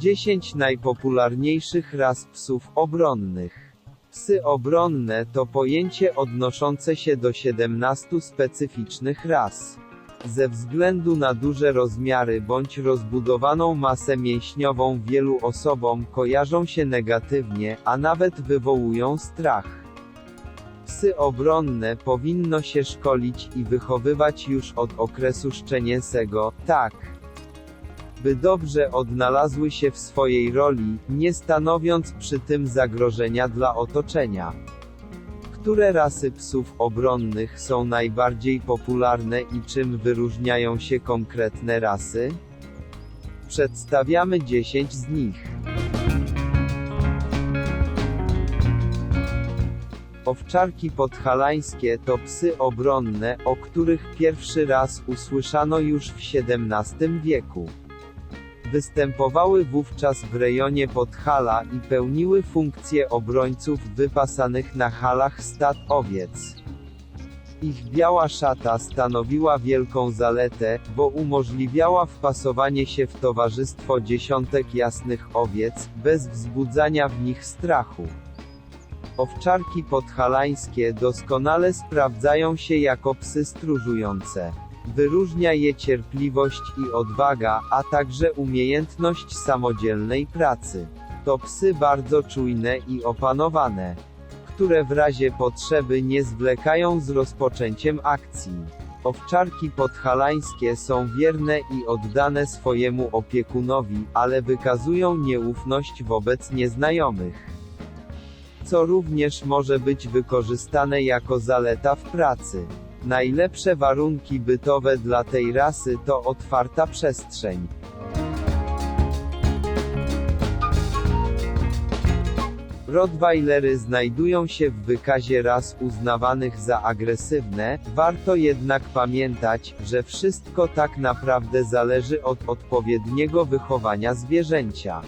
10 najpopularniejszych ras psów obronnych. Psy obronne to pojęcie odnoszące się do 17 specyficznych ras. Ze względu na duże rozmiary bądź rozbudowaną masę mięśniową wielu osobom kojarzą się negatywnie, a nawet wywołują strach. Psy obronne powinno się szkolić i wychowywać już od okresu szczenięcego, tak. By dobrze odnalazły się w swojej roli, nie stanowiąc przy tym zagrożenia dla otoczenia. Które rasy psów obronnych są najbardziej popularne i czym wyróżniają się konkretne rasy? Przedstawiamy 10 z nich. Owczarki podhalańskie to psy obronne, o których pierwszy raz usłyszano już w XVII wieku. Występowały wówczas w rejonie Podhala i pełniły funkcję obrońców wypasanych na halach stad owiec. Ich biała szata stanowiła wielką zaletę, bo umożliwiała wpasowanie się w towarzystwo dziesiątek jasnych owiec, bez wzbudzania w nich strachu. Owczarki podhalańskie doskonale sprawdzają się jako psy stróżujące. Wyróżnia je cierpliwość i odwaga, a także umiejętność samodzielnej pracy. To psy bardzo czujne i opanowane, które w razie potrzeby nie zwlekają z rozpoczęciem akcji. Owczarki podhalańskie są wierne i oddane swojemu opiekunowi, ale wykazują nieufność wobec nieznajomych co również może być wykorzystane jako zaleta w pracy. Najlepsze warunki bytowe dla tej rasy to otwarta przestrzeń. Rottweilery znajdują się w wykazie ras uznawanych za agresywne, warto jednak pamiętać, że wszystko tak naprawdę zależy od odpowiedniego wychowania zwierzęcia.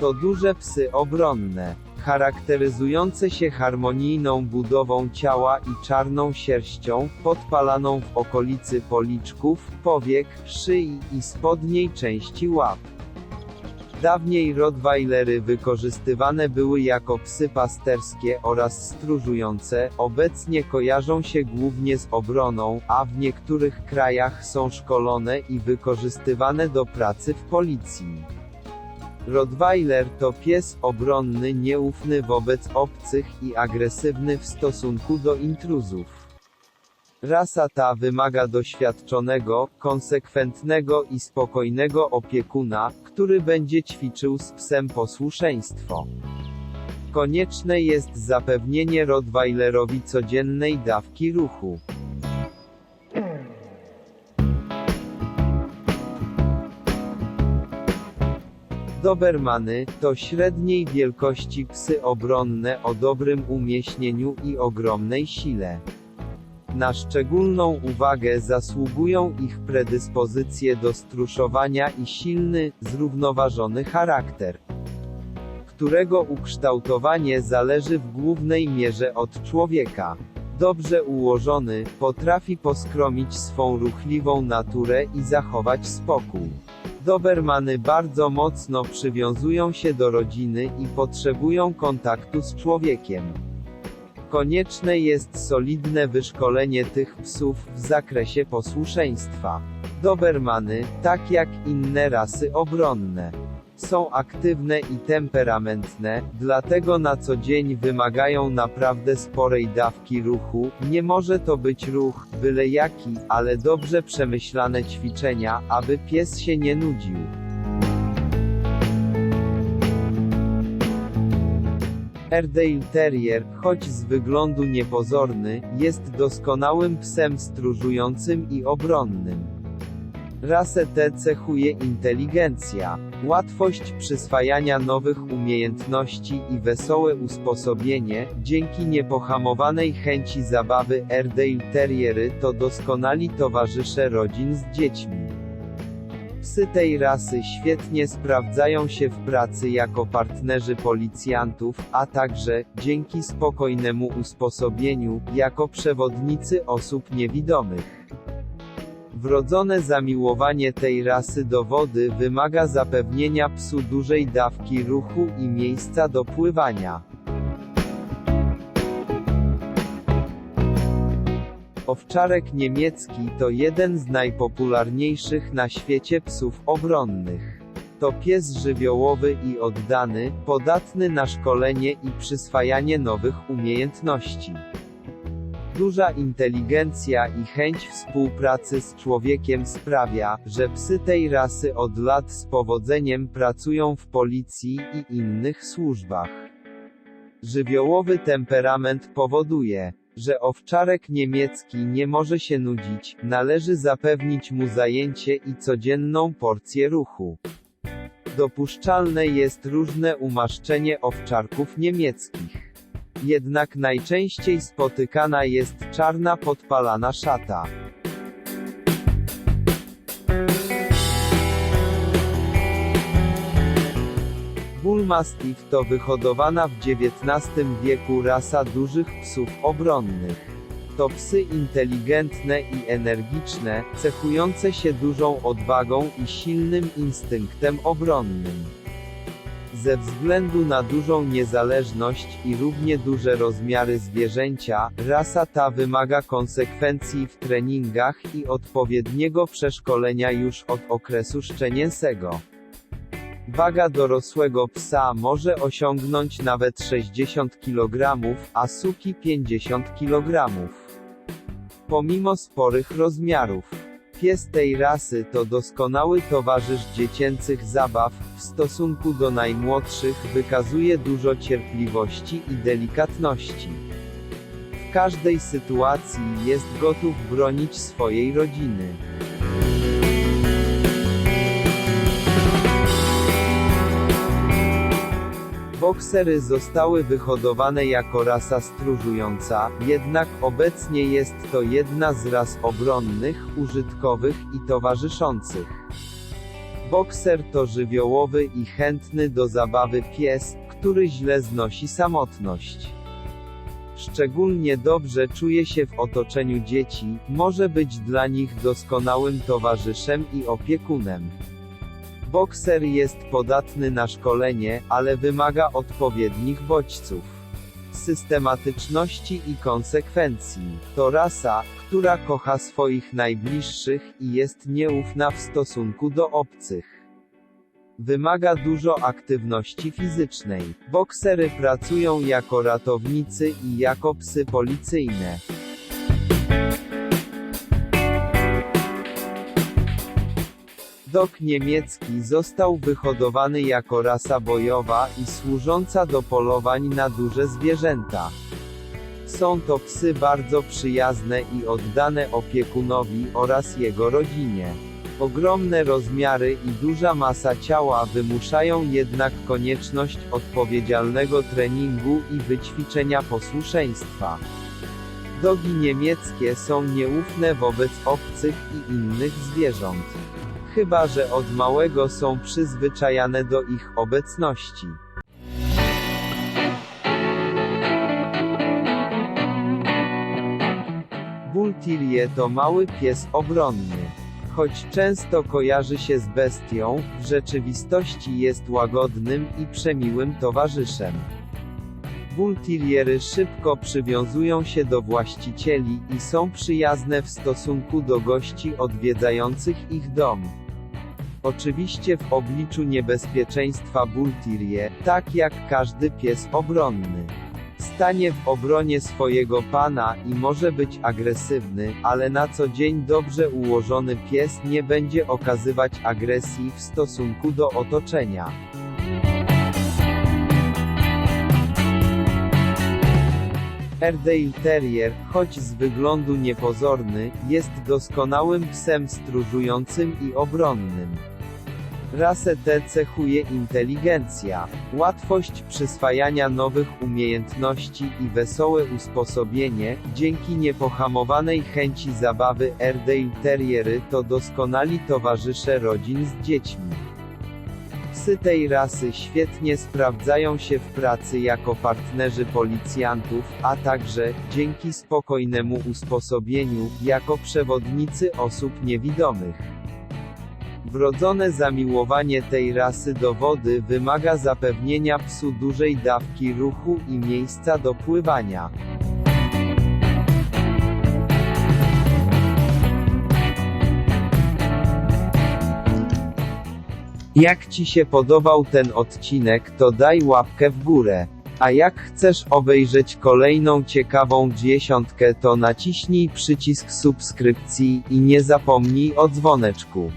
To duże psy obronne, charakteryzujące się harmonijną budową ciała i czarną sierścią, podpalaną w okolicy policzków, powiek, szyi i spodniej części łap. Dawniej Rottweilery wykorzystywane były jako psy pasterskie oraz stróżujące, obecnie kojarzą się głównie z obroną, a w niektórych krajach są szkolone i wykorzystywane do pracy w policji. Rottweiler to pies obronny nieufny wobec obcych i agresywny w stosunku do intruzów. Rasa ta wymaga doświadczonego, konsekwentnego i spokojnego opiekuna, który będzie ćwiczył z psem posłuszeństwo. Konieczne jest zapewnienie Rottweilerowi codziennej dawki ruchu. Dobermany to średniej wielkości psy obronne o dobrym umieśnieniu i ogromnej sile. Na szczególną uwagę zasługują ich predyspozycje do struszowania i silny, zrównoważony charakter, którego ukształtowanie zależy w głównej mierze od człowieka. Dobrze ułożony, potrafi poskromić swą ruchliwą naturę i zachować spokój. Dobermany bardzo mocno przywiązują się do rodziny i potrzebują kontaktu z człowiekiem. Konieczne jest solidne wyszkolenie tych psów w zakresie posłuszeństwa. Dobermany, tak jak inne rasy obronne, są aktywne i temperamentne, dlatego na co dzień wymagają naprawdę sporej dawki ruchu. Nie może to być ruch, byle jaki, ale dobrze przemyślane ćwiczenia, aby pies się nie nudził. Airedale Terrier, choć z wyglądu niepozorny, jest doskonałym psem stróżującym i obronnym. Rasę tę cechuje inteligencja, łatwość przyswajania nowych umiejętności i wesołe usposobienie, dzięki niepohamowanej chęci zabawy Airedale Terriery to doskonali towarzysze rodzin z dziećmi. Psy tej rasy świetnie sprawdzają się w pracy jako partnerzy policjantów, a także, dzięki spokojnemu usposobieniu, jako przewodnicy osób niewidomych. Wrodzone zamiłowanie tej rasy do wody wymaga zapewnienia psu dużej dawki ruchu i miejsca do pływania. Owczarek niemiecki to jeden z najpopularniejszych na świecie psów obronnych. To pies żywiołowy i oddany, podatny na szkolenie i przyswajanie nowych umiejętności. Duża inteligencja i chęć współpracy z człowiekiem sprawia, że psy tej rasy od lat z powodzeniem pracują w policji i innych służbach. Żywiołowy temperament powoduje, że owczarek niemiecki nie może się nudzić, należy zapewnić mu zajęcie i codzienną porcję ruchu. Dopuszczalne jest różne umaszczenie owczarków niemieckich. Jednak najczęściej spotykana jest czarna podpalana szata. Bull Mastiff to wyhodowana w XIX wieku rasa dużych psów obronnych. To psy inteligentne i energiczne, cechujące się dużą odwagą i silnym instynktem obronnym. Ze względu na dużą niezależność i równie duże rozmiary zwierzęcia, rasa ta wymaga konsekwencji w treningach i odpowiedniego przeszkolenia już od okresu szczenięcego. Waga dorosłego psa może osiągnąć nawet 60 kg, a suki 50 kg. Pomimo sporych rozmiarów, pies tej rasy to doskonały towarzysz dziecięcych zabaw, w stosunku do najmłodszych wykazuje dużo cierpliwości i delikatności. W każdej sytuacji jest gotów bronić swojej rodziny. Boksery zostały wyhodowane jako rasa stróżująca, jednak obecnie jest to jedna z ras obronnych, użytkowych i towarzyszących. Bokser to żywiołowy i chętny do zabawy pies, który źle znosi samotność. Szczególnie dobrze czuje się w otoczeniu dzieci, może być dla nich doskonałym towarzyszem i opiekunem. Bokser jest podatny na szkolenie, ale wymaga odpowiednich bodźców. Systematyczności i konsekwencji. To rasa, która kocha swoich najbliższych i jest nieufna w stosunku do obcych. Wymaga dużo aktywności fizycznej. Boksery pracują jako ratownicy i jako psy policyjne. Dog niemiecki został wyhodowany jako rasa bojowa i służąca do polowań na duże zwierzęta. Są to psy bardzo przyjazne i oddane opiekunowi oraz jego rodzinie. Ogromne rozmiary i duża masa ciała wymuszają jednak konieczność odpowiedzialnego treningu i wyćwiczenia posłuszeństwa. Dogi niemieckie są nieufne wobec obcych i innych zwierząt. Chyba, że od małego są przyzwyczajane do ich obecności. Bull Terrier to mały pies obronny. Choć często kojarzy się z bestią, w rzeczywistości jest łagodnym i przemiłym towarzyszem. Bull Terriery szybko przywiązują się do właścicieli i są przyjazne w stosunku do gości odwiedzających ich dom. Oczywiście w obliczu niebezpieczeństwa Bull Terrier, tak jak każdy pies obronny. Stanie w obronie swojego pana i może być agresywny, ale na co dzień dobrze ułożony pies nie będzie okazywać agresji w stosunku do otoczenia. Airedale Terrier, choć z wyglądu niepozorny, jest doskonałym psem stróżującym i obronnym. Rasę tę cechuje inteligencja, łatwość przyswajania nowych umiejętności i wesołe usposobienie, dzięki niepohamowanej chęci zabawy Airedale Terriery to doskonali towarzysze rodzin z dziećmi. Psy tej rasy świetnie sprawdzają się w pracy jako partnerzy policjantów, a także, dzięki spokojnemu usposobieniu, jako przewodnicy osób niewidomych. Wrodzone zamiłowanie tej rasy do wody wymaga zapewnienia psu dużej dawki ruchu i miejsca do pływania. Jak Ci się podobał ten odcinek, to daj łapkę w górę. A jak chcesz obejrzeć kolejną ciekawą dziesiątkę, to naciśnij przycisk subskrypcji i nie zapomnij o dzwoneczku.